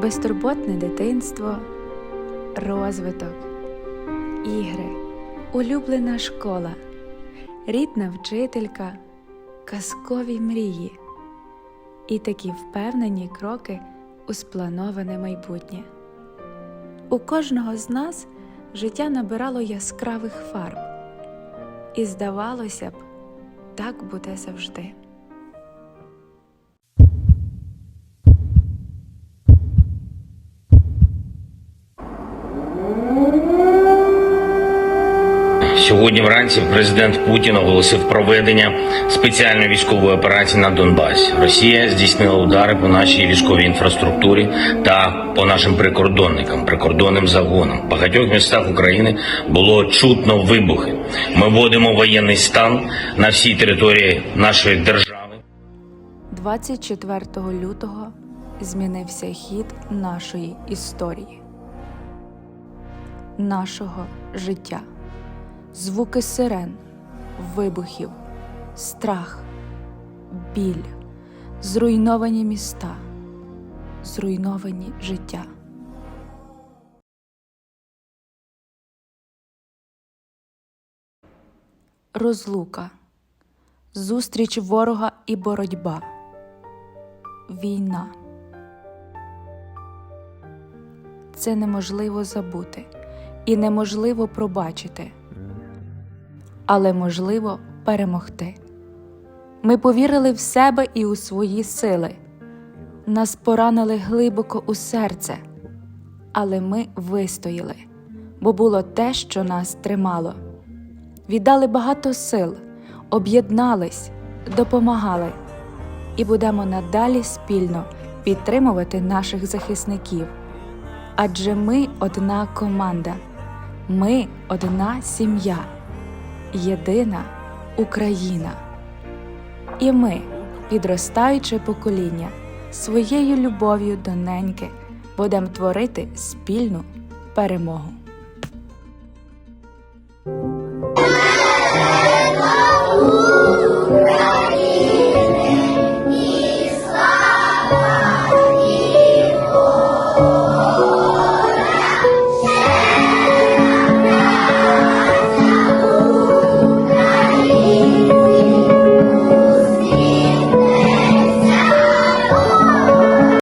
безтурботне дитинство, розвиток, ігри, улюблена школа, рідна вчителька, казкові мрії і такі впевнені кроки у сплановане майбутнє. У кожного з нас життя набирало яскравих фарб, і здавалося б, так буде завжди. Сьогодні вранці президент Путін оголосив проведення спеціальної військової операції на Донбасі. Росія здійснила удари по нашій військовій інфраструктурі та по нашим прикордонникам, прикордонним загонам. В багатьох містах України було чутно вибухи. Ми вводимо воєнний стан на всій території нашої держави. 24 лютого змінився хід нашої історії, нашого життя. Звуки сирен, вибухів, страх, біль, зруйновані міста, зруйновані життя. Розлука, зустріч ворога і боротьба. Війна. Це неможливо забути і неможливо пробачити, але можливо перемогти. Ми повірили в себе і у свої сили. Нас поранили глибоко у серце, але ми вистояли, бо було те, що нас тримало. Віддали багато сил, об'єднались, допомагали і будемо надалі спільно підтримувати наших захисників. Адже ми одна команда, ми одна сім'я, єдина Україна. І ми, підростаюче покоління, своєю любов'ю до неньки будемо творити спільну перемогу.